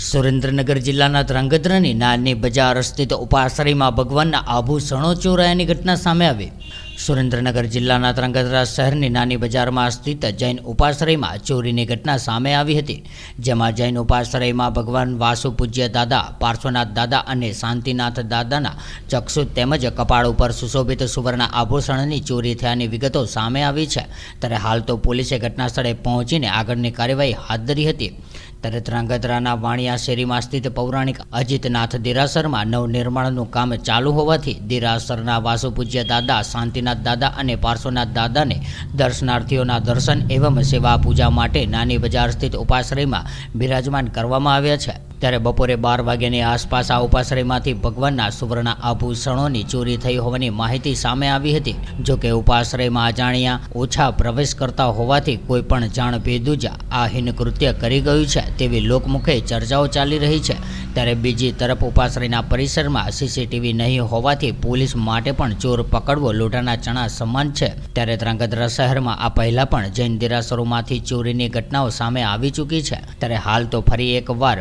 સુરેન્દ્રનગર જિલ્લાના ધ્રાંગધ્રાની નાની બજાર સ્થિત ઉપાશ્રયમાં ભગવાનના આભૂષણો ચોરાયાની ઘટના સામે આવી. સુરેન્દ્રનગર જિલ્લાના ધ્રાંગધ્રા શહેરની નાની બજારમાં સ્થિત જૈન ઉપાશ્રયમાં ચોરીની ઘટના સામે આવી હતી, જેમાં જૈન ઉપાશ્રયમાં ભગવાન વાસુ પૂજ્ય દાદા, પાર્શ્વનાથ દાદા અને શાંતિનાથ દાદાના ચક્ષુ તેમજ કપાળ ઉપર સુશોભિત સુવર્ણ આભૂષણની ચોરી થયાની વિગતો સામે આવી છે. ત્યારે હાલ તો પોલીસે ઘટના સ્થળે પહોંચીને આગળની કાર્યવાહી હાથ ધરી હતી. ત્યારે ધ્રાંગધ્રાના વાણિયા શેરીમાં સ્થિત પૌરાણિક અજીતનાથ દેરાસરમાં નવનિર્માણનું કામ ચાલુ હોવાથી દેરાસરના વાસુપૂજ્ય દાદા, શાંતિનાથ દાદા અને પાર્શ્વનાથ દાદાને દર્શનાર્થીઓના દર્શન એવં સેવા પૂજા માટે નાની બજાર સ્થિત ઉપાશ્રયમાં બિરાજમાન કરવામાં આવ્યા છે. ત્યારે બપોરે બાર વાગ્યાની આસપાસ આ ઉપાશ્રયમાંથી ભગવાનના સુવર્ણ આભૂષણોની ચોરી થઈ હોવાની માહિતી સામે આવી હતી. જો કે ઉપાશ્રયમાં અજાણ્યા ઓછા પ્રવેશ કરતા હોવાથી કોઈ પણ જાણ ભેદું જ આ હિનકૃત્ય કરી ગયું છે તેવી લોકમુખે ચર્ચાઓ ચાલી રહી છે. ત્યારે બીજી તરફ ઉપાશ્રયના પરિસરમાં સીસીટીવી નહીં હોવાથી પોલીસ માટે પણ ચોર પકડવો લોઢાના ચણા સમાન છે. ત્યારે ધ્રાંગધ્રા શહેરમાં આ પહેલા પણ જૈન દેરાસરોમાંથી ચોરીની ઘટનાઓ સામે આવી ચૂકી છે. ત્યારે હાલ તો ફરી એકવાર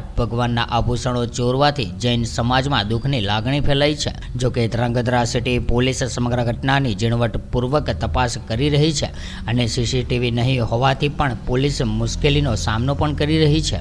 ભગવાનના આભૂષણો ચોરવાથી જૈન સમાજમાં દુઃખની લાગણી ફેલાઈ છે. જોકે ધ્રાંગધ્રા સિટી પોલીસ સમગ્ર ઘટનાની ઝીણવટપૂર્વક તપાસ કરી રહી છે અને સીસીટીવી નહીં હોવાથી પણ પોલીસ મુશ્કેલીનો સામનો પણ કરી રહી છે.